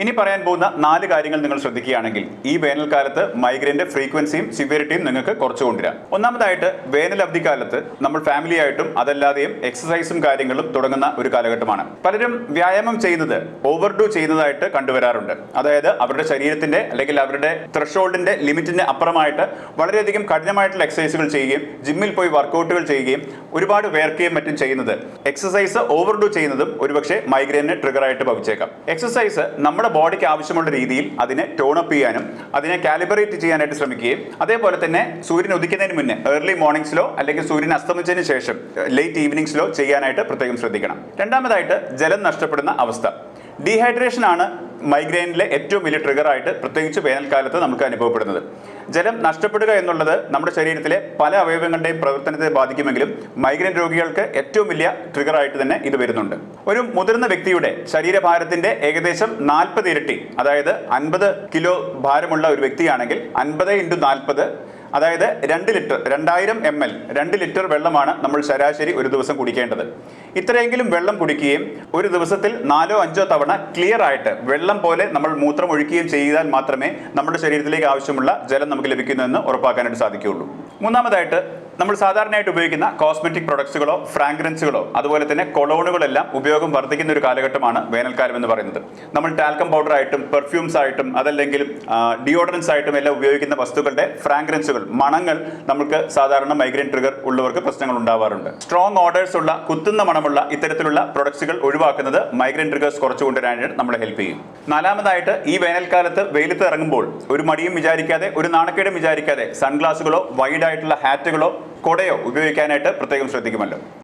ഇനി പറയാൻ പോകുന്ന നാല് കാര്യങ്ങൾ നിങ്ങൾ ശ്രദ്ധിക്കുകയാണെങ്കിൽ ഈ വേനൽക്കാലത്ത് മൈഗ്രൈന്റെ ഫ്രീക്വൻസിയും സിവിയറിറ്റിയും നിങ്ങൾക്ക് കുറച്ചു കൊണ്ടുവരാം. ഒന്നാമതായിട്ട് വേനൽ അവധിക്കാലത്ത് നമ്മൾ ഫാമിലി ആയിട്ടും അതല്ലാതെയും എക്സസൈസും കാര്യങ്ങളും തുടങ്ങുന്ന ഒരു കാലഘട്ടമാണ്. പലരും വ്യായാമം ചെയ്യുന്നത് ഓവർഡു ചെയ്യുന്നതായിട്ട് കണ്ടുവരാറുണ്ട്. അതായത് അവരുടെ ശരീരത്തിന്റെ അല്ലെങ്കിൽ അവരുടെ ത്രഷോൾഡിന്റെ ലിമിറ്റിന്റെ അപ്പുറമായിട്ട് വളരെയധികം കഠിനമായിട്ടുള്ള എക്സസൈസുകൾ ചെയ്യുകയും ജിമ്മിൽ പോയി വർക്കൗട്ടുകൾ ചെയ്യുകയും ഒരുപാട് വേർക്കുകയും മറ്റും ചെയ്യുന്നത്. എക്സസൈസ് ഓവർഡു ചെയ്യുന്നതും ഒരുപക്ഷെ മൈഗ്രെയിന് ട്രിഗർ ആയിട്ട് ഭവിച്ചേക്കാം. എക്സസൈസ് നമ്മുടെ ബോഡിക്ക് ആവശ്യമുള്ള രീതിയിൽ അതിനെ ടോണപ്പ് ചെയ്യാനും അതിനെ കാലിബറേറ്റ് ചെയ്യാനായിട്ട് ശ്രമിക്കുകയും അതേപോലെ തന്നെ സൂര്യൻ ഉദിക്കുന്നതിന് മുന്നേ ഏർലി മോർണിംഗ്സിലോ അല്ലെങ്കിൽ സൂര്യൻ അസ്തമിച്ചതിന് ശേഷം ലേറ്റ് ഈവനിങ്സിലോ ചെയ്യാനായിട്ട് പ്രത്യേകം ശ്രദ്ധിക്കണം. രണ്ടാമതായിട്ട് ജലം നഷ്ടപ്പെടുന്ന അവസ്ഥ. ഡീഹൈഡ്രേഷൻ ആണ് മൈഗ്രെയിനിലെ ഏറ്റവും വലിയ ട്രിഗർ ആയിട്ട് പ്രത്യേകിച്ച് വേനൽക്കാലത്ത് നമുക്ക് അനുഭവപ്പെടുന്നത്. ജലം നഷ്ടപ്പെടുക എന്നുള്ളത് നമ്മുടെ ശരീരത്തിലെ പല അവയവങ്ങളുടെയും പ്രവർത്തനത്തെ ബാധിക്കുമെങ്കിലും മൈഗ്രെയിൻ രോഗികൾക്ക് ഏറ്റവും വലിയ ട്രിഗർ ആയിട്ട് തന്നെ ഇത് വരുന്നുണ്ട്. ഒരു മുതിർന്ന വ്യക്തിയുടെ ശരീരഭാരത്തിന്റെ ഏകദേശം നാൽപ്പത് ഇരട്ടി അതായത് അൻപത് കിലോ ഭാരമുള്ള ഒരു വ്യക്തിയാണെങ്കിൽ അൻപത് ഇന്റു നാൽപ്പത് അതായത് രണ്ട് ലിറ്റർ രണ്ടായിരം എം എൽ രണ്ട് ലിറ്റർ വെള്ളമാണ് നമ്മൾ ശരാശരി ഒരു ദിവസം കുടിക്കേണ്ടത്. ഇത്രയെങ്കിലും വെള്ളം കുടിക്കുകയും ഒരു ദിവസത്തിൽ നാലോ അഞ്ചോ തവണ ക്ലിയർ ആയിട്ട് വെള്ളം പോലെ നമ്മൾ മൂത്രം ഒഴിക്കുകയും ചെയ്താൽ മാത്രമേ നമ്മുടെ ശരീരത്തിലേക്ക് ആവശ്യമുള്ള ജലം നമുക്ക് ലഭിക്കുന്നുവെന്ന് ഉറപ്പാക്കാനായിട്ട് സാധിക്കുകയുള്ളൂ. മൂന്നാമതായിട്ട് നമ്മൾ സാധാരണയായിട്ട് ഉപയോഗിക്കുന്ന കോസ്മെറ്റിക് പ്രൊഡക്ട്സുകളോ ഫ്രാഗ്രൻസുകളോ അതുപോലെ തന്നെ കൊളോണുകളെല്ലാം ഉപയോഗം വർദ്ധിക്കുന്ന ഒരു കാലഘട്ടമാണ് വേനൽക്കാലം എന്ന് പറയുന്നത്. നമ്മൾ ടാൽക്കം പൗഡർ ആയിട്ടും പെർഫ്യൂംസ് ആയിട്ടും അതല്ലെങ്കിൽ ഡിയോഡറൻസ് ആയിട്ടും എല്ലാം ഉപയോഗിക്കുന്ന വസ്തുക്കളുടെ ഫ്രാഗ്രൻസുകൾ മണങ്ങൾ നമുക്ക് സാധാരണ മൈഗ്രെയിൻ ട്രിഗർ ഉള്ളവർക്ക് പ്രശ്നങ്ങൾ ഉണ്ടാവാറുണ്ട്. സ്ട്രോങ് ഓർഡേഴ്സ് ഉള്ള കുത്തുന്ന മണമുള്ള ഇത്തരത്തിലുള്ള പ്രൊഡക്ട്സുകൾ ഒഴിവാക്കുന്നത് മൈഗ്രെയിൻ ട്രിഗേഴ്സ് കുറച്ചു കൊണ്ടുവരാനായിട്ട് നമ്മളെ ഹെൽപ്പ് ചെയ്യും. നാലാമതായിട്ട് ഈ വേനൽക്കാലത്ത് വെയിലത്ത് ഇറങ്ങുമ്പോൾ ഒരു മടിയും വിചാരിക്കാതെ ഒരു നാണക്കേടും വിചാരിക്കാതെ സൺഗ്ലാസുകളോ വൈഡ് ആയിട്ടുള്ള ഹാറ്റുകളോ കൊടയോ ഉപയോഗിക്കാനായിട്ട് പ്രത്യേകം ശ്രദ്ധിക്കുമല്ലോ.